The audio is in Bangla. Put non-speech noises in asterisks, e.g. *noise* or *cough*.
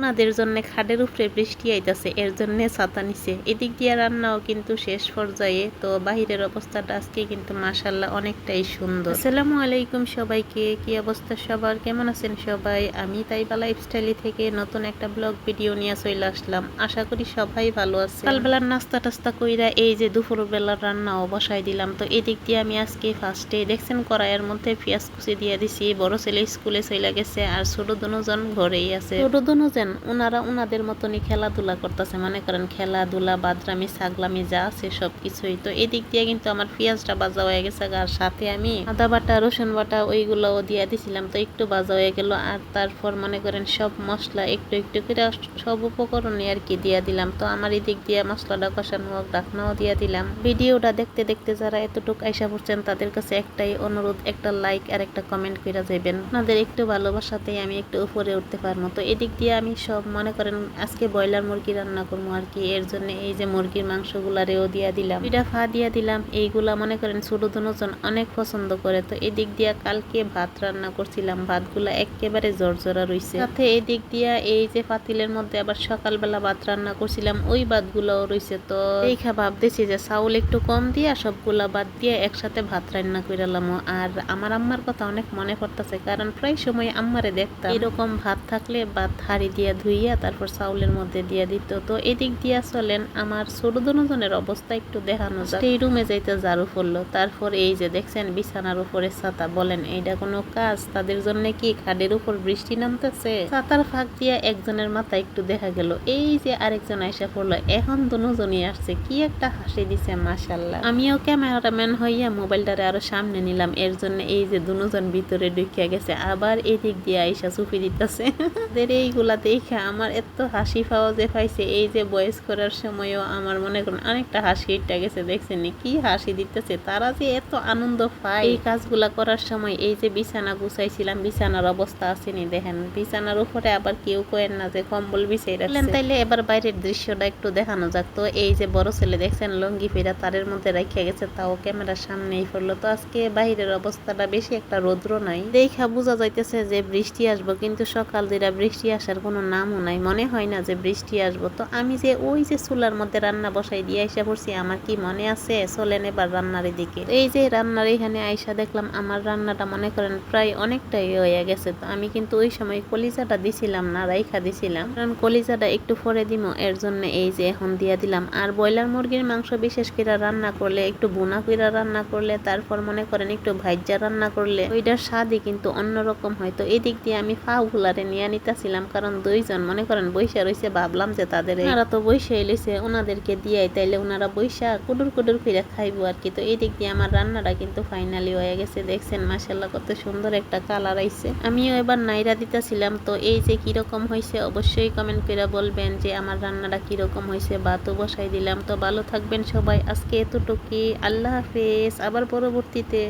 ওনাদের জন্য খাটের উপরে বৃষ্টি আইতাছে, এর জন্য ছাতা নিছে। এদিক দিয়ে রান্নাও কিন্তু শেষ পর্যায়ে, তো বাহিরের অবস্থাটা আজকে কিন্তু মাসাল্লাহ অনেকটাই সুন্দর। আসসালামু আলাইকুম সবাইকে, কি অবস্থা সবার? কেমন আছেন সবাই? আমি তাই তাইবা লাইফস্টাইলি থেকে নতুন একটা ব্লগ ভিডিও নিয়ে চলে আসলাম। আশা করি সবাই ভালো আছে সকালবেলার নাস্তা টাস্তা কইরা এই যে দুপুর বেলার রান্নাও বসাই দিলাম। তো এদিক দিয়ে আমি আজকে ফার্স্টে দেখছেন কড়াইয়ের মধ্যে পেঁয়াজ কুচি দিয়ে দিছি। বড় ছেলে স্কুলে চলে গেছে আর ছোট দুজন ঘরেই আছে। ছোট দুজন ওনারা ওনাদের মতনই খেলাধুলা করতেছে। মনে করেন খেলাধুলা, বাদরামি, ছাগলামি যা আছে সব কিছুই তো এদিক দিয়ে কিন্তু আমার পেঁয়াজটা বাজা হয়ে গেছে আর সাথে আমি আদা বাটা, রসুন বাটা ওইগুলোও দিয়ে দিছিলাম, তো একটু বাজা হয়ে গেল। আর তারপর মনে করেন সব মশলা একটু একটু করে সব উপকরণে আর কি দিয়ে দিলাম। তো আমার এদিক দিয়ে মশলাটা কষানো হোক ডাকনাও দিয়ে দিলাম। ভিডিওটা দেখতে দেখতে যারা এতটুকু আইসা পড়ছেন, তাদের কাছে একটাই অনুরোধ, একটা লাইক আর একটা কমেন্ট করে যাবেন আপনাদের একটু ভালোবাসাতেই আমি একটু উপরে উঠতে পারব। তো এদিক দিয়ে আমি সব মনে করেন আজকে ব্রয়লার মুরগি রান্না করব আর কি, এর জন্য এই যে মুরগির মাংসগুলারেও দিয়া দিলাম। পিঠা ফা দিয়া দিলাম, এইগুলা মনে করেন ছোট দুজন অনেক পছন্দ করে, তো এদিক দিয়া কালকে ভাত রান্না করছিলাম, ভাতগুলা একেবারে জর্জরা রইছে। সাথে এদিক দিয়া এই যে পাতিলের মধ্যে আবার সকালবেলা ভাত রান্না করছিলাম, ওই ভাতগুলাও রইছে, তো এই খা ভাবতেছি যে চাউল একটু কম দিয়া সবগুলা বাদ দিয়ে একসাথে ভাত রান্না কইরালাম। আর আমার আম্মার কথা অনেক মনে পড়তেছে, কারণ প্রায় সময় আম্মারে দেখতাম। এরকম ভাত থাকলে ভাত হাড়ি দিয়া ধুইয়া তারপর চাউলের মধ্যে দিয়া দিত। তো এদিক দিয়া চলেন, আমার ছোট দুজনের অবস্থা একটু দেখানো যায় এই রুমে যাইতে ঝাড়ু পড়ল। তারপর এই যে দেখছেন বিছানার উপরে ছাতা। বলেন এইটা কোনো কাজ? তাদের জন্য কি খাডের উপর বৃষ্টি নামতেছে? ছাতার ফাঁক দিয়া একজনের মাথা একটু দেখা গেল। এই যে আরেকজন আইসা পড়ল। এখন দুজনই আসছে। কি একটা হাসি দিছে মাসাল্লাহ আমিও ক্যামেরাম্যান হইয়া মোবাইলটারে আরও সামনে নিলাম। এর জন্য এই যে দুজন ভিতরে ঢুকিয়া গেছে। আবার এদিক দিয়ে আইসা চুপি দিতেছে। *laughs* এইগুলা দেখে আমার এত হাসি পাওয়া যে পাইছে, এই যে বয়স করার সময়ও আমার মনে করেন অনেকটা হাসি ইটটা গেছে, দেখছেন কি হাসি দিতেছে, তারা যে এত আনন্দ পায়। এই কাজগুলা করার সময় এই যে বিছানা গুছাইছিলাম, বিছানার অবস্থা আসেনি দেখেন। বিছানার উপরে আবার কেউ কয়েন না যে কম্বল বিছাই রাখলেন তাইলে এবার বাইরের দৃশ্যটা একটু দেখানো যাক তো। এই যে বড় ছেলে, দেখছেন, লঙ্গি ফেরা তারের মধ্যে রেখে গেছে, তাও ক্যামেরার সামনেই পড়ল। তো আজকে বাইরের অবস্থাটা বেশি একটা রৌদ্র নাই। দেখা, বোঝা যাইতেছে যে বৃষ্টি আসব, কিন্তু সকাল দিরা বৃষ্টি আসার কোনো নামও নাই, মনে হয় না যে বৃষ্টি আসব। তো আমি যে ওই যে চুলার মধ্যে রান্না বসাই দিয়ে আইসা পড়ছি, আমার কি মনে আছে? চলেন এবার রান্নার দিকে। এই যে রান্নার এখানে আইসা দেখলাম, আমার রান্নাটা মনে করেন প্রায় অনেকটাই হয়ে গেছে। তো আমি কিন্তু ওই সময় কলিজাটা দিছিলাম না, রাইখা দিছিলাম। কারণ কলিজাটা একটু পরে দিব এর জন্য এই যে এখন দিয়া দিলাম। আর ব্রয়লার মুরগির মাংস বিশেষ করে রান্না করলে, একটু বোনা কইরা রান্না করলে, তারপর মনে করেন একটু ভাজ্যা রান্না করলে, ওইটার স্বাদই কিন্তু অন্যরকম হয়। তো এদিক দিয়ে আমি ফা গুলারে নিয়ে নিতেছিলাম, কারণ দুইজন, মনে করেন বৈশা রয়েছে ভাবলাম যে তাদের ওনারা তো বৈশা এলেছে ওনাদেরকে দিয়ে তাইলে ওনারা বৈশা কুডুর কুডুর ফিরে খাইবো আর কি। তো এই দিক দিয়ে আমার রান্নাটা কিন্তু ফাইনালি হয়ে গেছে, দেখছেন মাসাল্লাহ কত সুন্দর একটা কালার আইছে। আমিও এবার নাইরা দিতেছিলাম, তো এই যে কীরকম হয়েছে অবশ্যই কমেন্ট করে বলবেন যে আমার রান্নাটা কীরকম হয়েছে বা তো বসাই দিলাম। তো ভালো থাকবেন সবাই, আজকে এতটুকুই, আল্লাহ হাফেজ, আবার পরবর্তীতে।